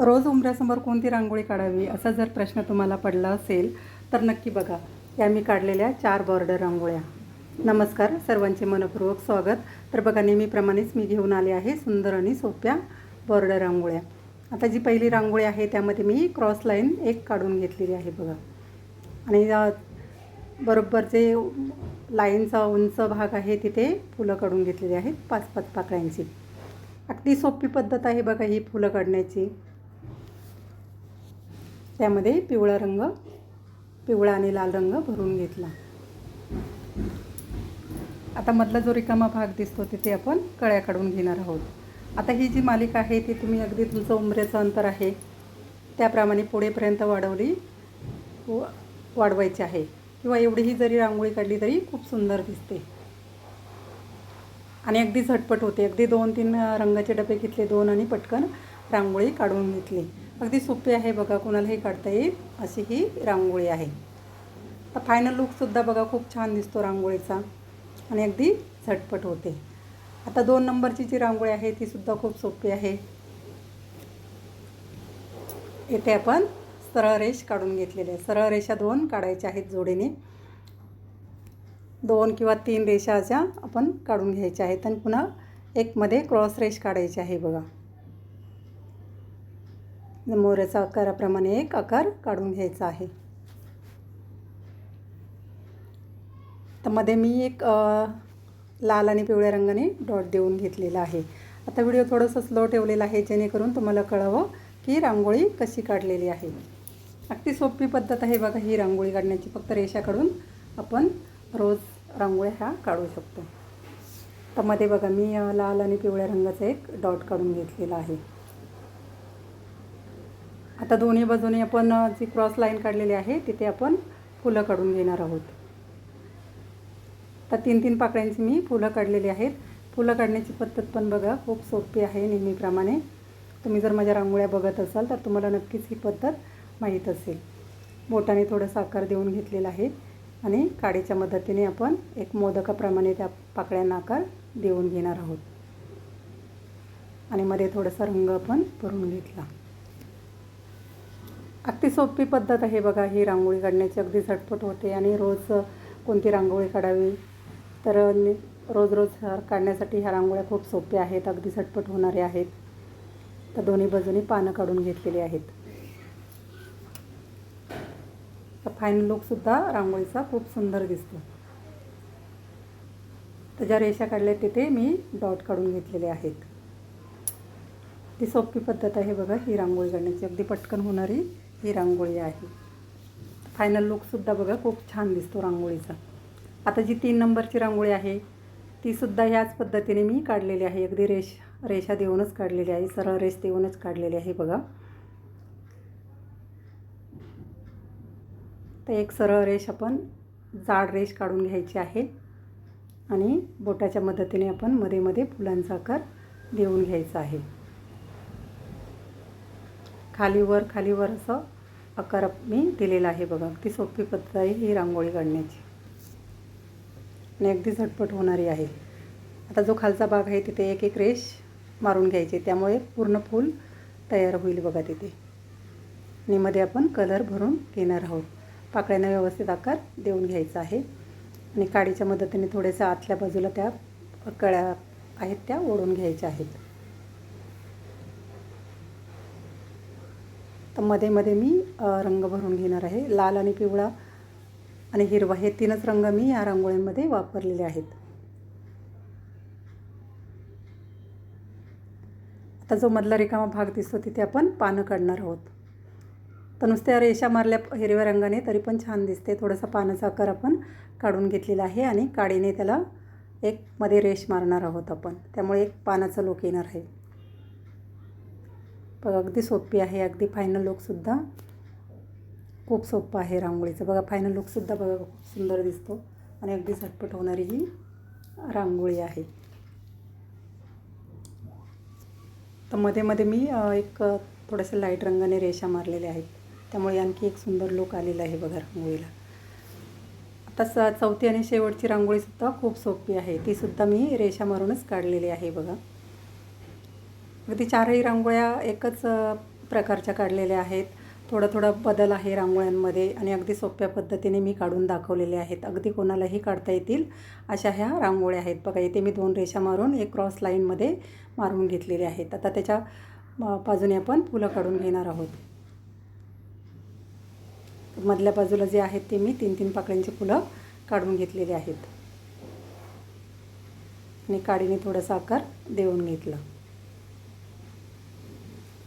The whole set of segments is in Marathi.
रोज उंबऱ्यासमोर कोणती रांगोळी काढावी असा जर प्रश्न तुम्हाला पडला असेल तर नक्की बघा. या मी काढलेल्या चार बॉर्डर रांगोळ्या. नमस्कार सर्वांचे मनपूर्वक स्वागत. तर बघा नेहमीप्रमाणेच मी घेऊन आले आहे सुंदर आणि सोप्या बॉर्डर रांगोळ्या. आता जी पहिली रांगोळी आहे त्यामध्ये मी क्रॉस लाईन एक काढून घेतलेली आहे बघा. आणि बरोबर जे लाईनचा उंच भाग आहे तिथे फुलं काढून घेतलेली आहेत पाच पाच पाकळ्यांची. अगदी सोपी पद्धत आहे बघा ही फुलं काढण्याची. त्यामध्ये पिवळा रंग पिवळा आणि लाल रंग भरून घेतला. आता मधला जो रिकामा भाग दिसतो तिथे आपण कळ्या काढून घेणार आहोत. आता ही जी मालिका आहे ती तुम्ही अगदी तुमचं उमऱ्याचं अंतर आहे. त्याप्रमाणे पुढेपर्यंत वाढवली वाढवायची आहे. किंवा एवढीही जरी रांगोळी काढली तरी खूप सुंदर दिसते. आणि अगदी झटपट होते. अगदी दोन तीन रंगाचे डबे घेतले दोन आणि पटकन रांगोळी काढून घेतली. अगदी सोपी आहे बघा कोणालाही काढता येईल अशी ही रांगोळी आहे. तर फायनल लुकसुद्धा बघा खूप छान दिसतो रांगोळीचा. आणि अगदी झटपट होते. आता दोन नंबरची जी रांगोळी आहे ती सुद्धा खूप सोपी आहे. येथे आपण सरळ रेष काढून घेतलेली आहे. सरळ रेषा दोन काढायच्या आहेत जोडीने. दोन किंवा तीन रेषा अशा आपण काढून घ्यायच्या आहेत. आणि पुन्हा एकमध्ये क्रॉस रेष काढायची आहे बघा. मोऱ्याचा आकाराप्रमाणे एक आकार काढून घ्यायचा आहे. तर मध्ये मी एक लाल आणि पिवळ्या रंगाने डॉट देऊन घेतलेला आहे. आता व्हिडिओ थोडंसं स्लो ठेवलेला आहे जेणेकरून तुम्हाला कळावं की रांगोळी कशी काढलेली आहे. अगदी सोपी पद्धत आहे बघा ही रांगोळी काढण्याची. फक्त रेषा काढून आपण रोज रांगोळ्या ह्या काढू शकतो. तर मध्ये बघा मी लाल आणि पिवळ्या रंगाचा एक डॉट काढून घेतलेला आहे. आता दोन्ही बाजूने आपण जी क्रॉस लाईन काढलेली आहे तिथे आपण फुलं काढून घेणार आहोत. आता तीन तीन पाकळ्यांची मी फुलं काढलेली आहेत. फुलं काढण्याची पद्धत पण बघा खूप सोपी आहे नेहमीप्रमाणे. तुम्ही जर माझ्या रांगोळ्या बघत असाल तर तुम्हाला नक्कीच ही पद्धत माहीत असेल. बोटाने थोडंसं आकार देऊन घेतलेला आहे आणि काडीच्या मदतीने आपण एक मोदकाप्रमाणे त्या पाकळ्यांना आकार देऊन घेणार आहोत. आणि मध्ये थोडासा रंग आपण भरून घेतला. अगदी सोपी पद्धत आहे बघा ही रांगोळी काढण्याची. अगदी झटपट होते आणि रोज कोणती रांगोळी काढावी? तर रोज रोज काढण्यासाठी ह्या रांगोळ्या खूप सोप्या आहेत अगदी झटपट होणाऱ्या आहेत. तर दोन्ही बाजूनी पानं काढून घेतलेली आहेत. तर फायनल लुकसुद्धा रांगोळीचा खूप सुंदर दिसतो. तर ज्या रेषा काढल्या तिथे मी डॉट काढून घेतलेले आहेत. ती सोपी पद्धत आहे बघा ही रांगोळी काढण्याची. अगदी पटकन होणारी ही रांगोळी आहे. फायनल लुकसुद्धा बघा खूप छान दिसतो रांगोळीचा. आता जी तीन नंबरची रांगोळी आहे तीसुद्धा ह्याच पद्धतीने मी काढलेली आहे. अगदी रेष रेषा देऊनच काढलेली आहे सरळ रेष देऊनच काढलेली आहे बघा. तर एक सरळ रेष आपण जाड रेष काढून घ्यायची आहे. आणि बोटाच्या मदतीने आपण मध्ये मध्ये फुलांचा आकार देऊन घ्यायचा आहे. खालीवर खालीवर असं आकार मी दिलेला आहे बघा. अगदी सोपी पद्धत आहे ही रांगोळी काढण्याची. आणि अगदी झटपट होणारी आहे. आता जो खालचा भाग आहे तिथे एक एक रेश मारून घ्यायची. त्यामुळे पूर्ण फूल तयार होईल बघा तिथे. आणि मध्ये आपण कलर भरून घेणार आहोत. पाकळ्यांना व्यवस्थित आकार देऊन घ्यायचा आहे. आणि काडीच्या मदतीने थोड्याशा आतल्या बाजूला त्या कळ्या आहेत त्या ओढून घ्यायच्या आहेत. तर मध्ये मध्ये मी रंग भरून घेणार आहे. लाल आणि पिवळा आणि हिरवा हे तीनच रंग मी या रांगोळ्यांमध्ये वापरलेले आहेत. आता जो मधला रिकामा भाग दिसतो तिथे आपण पानं काढणार आहोत. तर नुसत्या रेषा मारल्या हिरव्या रंगाने तरी पण छान दिसते. थोडासा पानाचा आकार आपण काढून घेतलेला आहे आणि काडीने त्याला एक मध्ये रेष मारणार आहोत आपण. त्यामुळे एक पानाचा लोक येणार आहे. बघा अगदी सोपी आहे अगदी फायनल लुकसुद्धा खूप सोपं आहे रांगोळीचं. बघा फायनल लुकसुद्धा बघा खूप सुंदर दिसतो. आणि अगदी झटपट होणारी ही रांगोळी आहे. तर मध्ये मध्ये मी एक अ, थोड्याशा लाइट रंगाने रेषा मारलेल्या आहेत. त्यामुळे आणखी एक सुंदर लुक आलेला आहे बघा रांगोळीला. आता स चौथी आणि शेवटची रांगोळीसुद्धा खूप सोपी आहे. तीसुद्धा मी रेषा मारूनच काढलेली आहे बघा. अगदी चारही रांगोळ्या एकच प्रकारच्या काढलेल्या आहेत. थोडा थोडा बदल आहे रांगोळ्यांमध्ये आणि अगदी सोप्या पद्धतीने मी काढून दाखवलेले आहेत. अगदी कोणालाही काढता येतील अशा ह्या रांगोळ्या आहेत. बघा इथे मी दोन रेषा मारून एक क्रॉस लाईनमध्ये मारून घेतलेले आहेत. आता त्याच्या बाजूने आपण फुलं काढून घेणार आहोत. मधल्या बाजूला जे आहेत ते मी तीन तीन पाकळ्यांची फुलं काढून घेतलेली आहेत. आणि काडीने थोडासा आकार देऊन घेतला.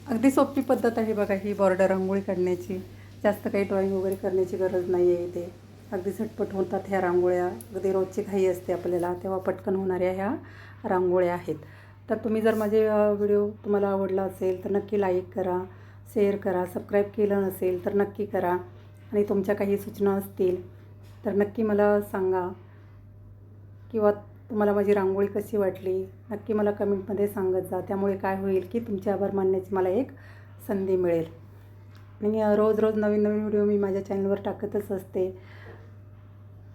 अगदी सोपी पद्धत आहे बघा ही बॉर्डर रांगोळी काढण्याची. जास्त काही ड्रॉईंग वगैरे करण्याची गरज नाही आहे इथे. अगदी झटपट होतात ह्या रांगोळ्या. अगदी रोजची घाई असते आपल्याला. तेव्हा पटकन होणाऱ्या ह्या रांगोळ्या आहेत. तर तुम्ही जर माझे व्हिडिओ तुम्हाला आवडला असेल तर नक्की लाईक करा शेअर करा सबस्क्राईब केलं नसेल तर नक्की करा. आणि तुमच्या काही सूचना असतील तर नक्की मला सांगा. किंवा तुम्हाला माझी रांगोळी कशी वाटली? नक्की मला कमेंटमध्ये सांगत जा. त्यामुळे काय होईल की तुमचे आभार मानण्याची मला एक संधी मिळेल. आणि रोज रोज नवीन नवीन व्हिडिओ मी माझ्या चॅनलवर टाकतच असते.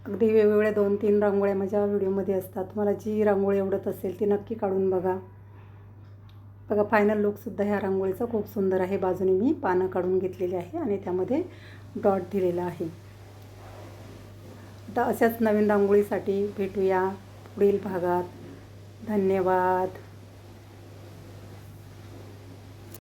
अगदी वेगवेगळ्या दोन तीन रांगोळ्या माझ्या व्हिडिओमध्ये असतात. तुम्हाला जी रांगोळी आवडत असेल ती नक्की काढून बघा. बघा फायनल लुकसुद्धा ह्या रांगोळीचा खूप सुंदर आहे. बाजूने मी पानं काढून घेतलेली आहे आणि त्यामध्ये डॉट दिलेला आहे. आता अशाच नवीन रांगोळीसाठी भेटूया. पुढील भागात. धन्यवाद.